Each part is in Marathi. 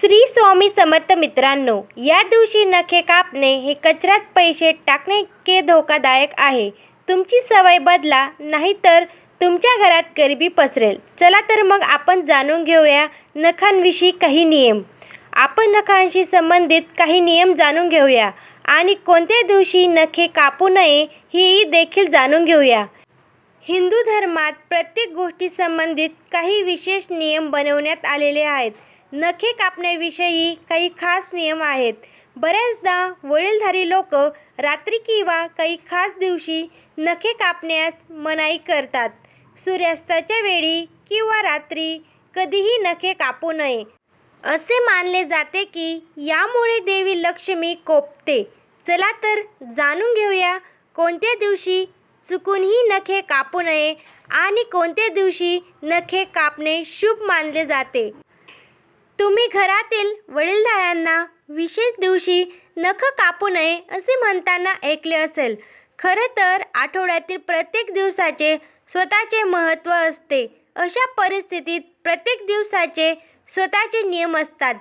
श्री स्वामी समर्थ मित्रांनो या दिवशी नखे कापणे हे कचऱ्यात पैसे टाकणे इतके धोकादायक आहे. तुमची सवय बदला नाहीतर तुमच्या घरात गरिबी पसरेल. चला तर मग आपण जाणून घेऊया नखांविषयी काही नियम. आपण नखांशी संबंधित काही नियम जाणून घेऊया आणि कोणत्या दिवशी नखे कापू नये ही देखील जाणून घेऊया. हिंदू धर्मात प्रत्येक गोष्टी संबंधित काही विशेष नियम बनवण्यात आलेले आहेत. नखे कापण्याविषयी काही खास नियम आहेत. बऱ्याचदा वडीलधारी लोक रात्री किंवा काही खास दिवशी नखे कापण्यास मनाई करतात. सूर्यास्ताच्या वेळी किंवा रात्री कधीही नखे कापू नये. असे मानले जाते की यामुळे देवी लक्ष्मी कोपते. चला तर जाणून घेऊया कोणत्या दिवशी चुकूनही नखे कापू नये आणि कोणत्या दिवशी नखे कापणे शुभ मानले जाते. तुम्ही घरातील वडीलधाऱ्यांना विशेष दिवशी नख कापू नये असे म्हणताना ऐकले असेल. खरं तर आठवड्यातील प्रत्येक दिवसाचे स्वतःचे महत्त्व असते. अशा परिस्थितीत प्रत्येक दिवसाचे स्वतःचे नियम असतात.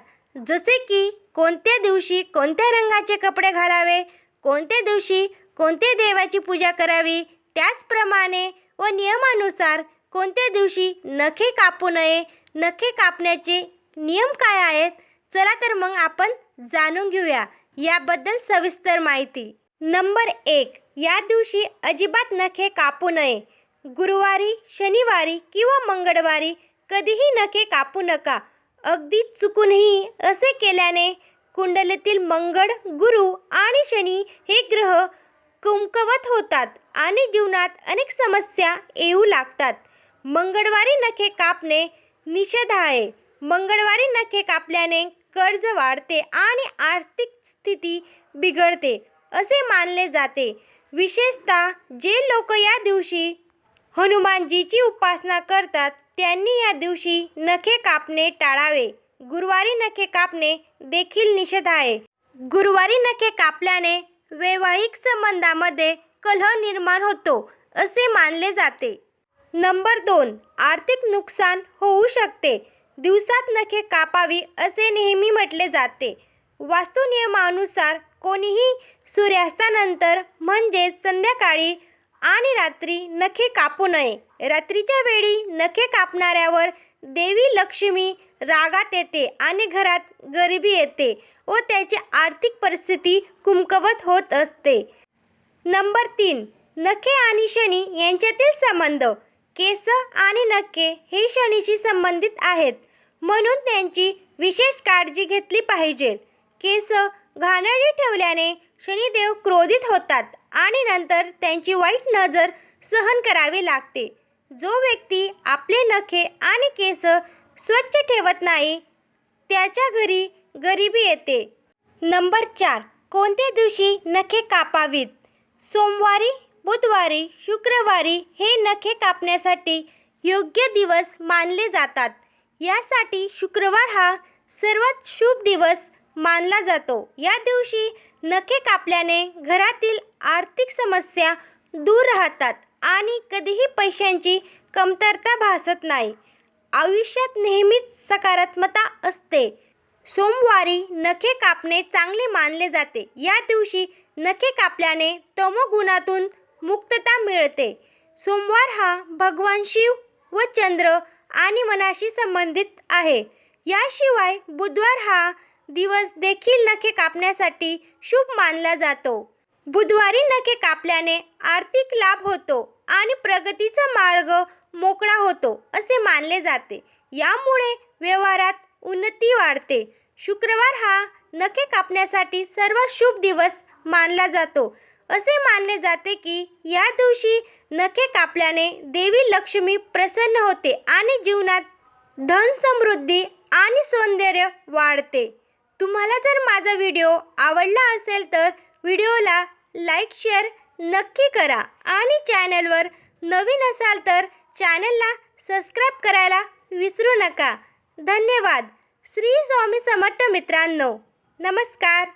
जसे की कोणत्या दिवशी कोणत्या रंगाचे कपडे घालावे कोणत्या दिवशी कोणत्या देवाची पूजा करावी त्याचप्रमाणे व नियमानुसार कोणत्या दिवशी नखे कापू नये नखे कापण्याचे नियम काय आहेत? चला तर मग आपण जाणून घेऊया याबद्दल सविस्तर माहिती. नंबर एक या दिवशी अजिबात नखे कापू नये. गुरुवारी शनिवारी किंवा मंगळवारी कधीही नखे कापू नका. अगदी चुकूनही असे केल्याने कुंडलीतील मंगळ गुरु आणि शनी हे ग्रह कुमकवत होतात आणि जीवनात अनेक समस्या येऊ लागतात. मंगळवारी नखे कापणे निषेध आहे. मंगळवारी नखे कापल्याने कर्ज वाढते आणि आर्थिक स्थिती बिघडते असे मानले जाते. विशेषतः जे लोक या दिवशी हनुमानजीची उपासना करतात त्यांनी या दिवशी नखे कापणे टाळावे. गुरुवारी नखे कापणे देखील निषेध आहे. गुरुवारी नखे कापल्याने वैवाहिक संबंधामध्ये कलह निर्माण होतो असे मानले जाते. नंबर दोन आर्थिक नुकसान होऊ शकते. दिवसात नखे कापावी असे नेहमी म्हटले जाते. वास्तुनियमानुसार कोणीही सूर्यास्तानंतर म्हणजेच संध्याकाळी आणि रात्री नखे कापू नये. रात्रीच्या वेळी नखे कापणाऱ्यावर देवी लक्ष्मी रागात येते आणि घरात गरिबी येते व त्याची आर्थिक परिस्थिती कुमकवत होत असते. नंबर तीन. नखे आणि शनी यांच्यातील संबंध. केस आणि नखे हे शनीशी संबंधित आहेत. म्हणून त्यांची विशेष काळजी घेतली पाहिजे. केस घाणेरडी ठेवल्याने शनिदेव क्रोधित होतात आणि नंतर त्यांची वाईट नजर सहन करावी लागते. जो व्यक्ती आपले नखे आणि केस स्वच्छ ठेवत नाही त्याच्या घरी गरिबी येते. नंबर चार. कोणत्या दिवशी नखे कापावीत? सोमवारी बुधवारी शुक्रवारी हे नखे कापण्यासाठी योग्य दिवस मानले जातात. यासाठी शुक्रवार हा सर्वात शुभ दिवस मानला जातो. या दिवशी नखे कापल्याने घरातील आर्थिक समस्या दूर राहतात आणि कधीही पैशांची कमतरता भासत नाही. आयुष्यात नेहमीच सकारात्मकता असते. सोमवारी नखे कापणे चांगले मानले जाते. या दिवशी नखे कापल्याने तमोगुणातून मुक्तता मिळते. सोमवार हा भगवान शिव व चंद्र आणि मनाशी संबंधित आहे. याशिवाय बुधवार हा दिवस देखील नखे कापण्यासाठी शुभ मानला जातो. बुधवारी नखे कापल्याने आर्थिक लाभ होतो आणि प्रगतीचा मार्ग मोकळा होतो असे मानले जाते. यामुळे व्यवहारात उन्नती वाढते. शुक्रवार हा नखे कापण्यासाठी सर्वात शुभ दिवस मानला जातो. असे मानले जाते की या दिवशी नखे कापल्याने देवी लक्ष्मी प्रसन्न होते आणि जीवनात धन समृद्धी आणि सौंदर्य वाढते. तुम्हाला जर माझा व्हिडिओ आवडला असेल तर व्हिडिओला लाईक शेअर नक्की करा आणि चॅनलवर नवीन असाल तर चॅनलला सबस्क्राईब करायला विसरू नका. धन्यवाद. श्री स्वामी समर्थ मित्रांनो नमस्कार.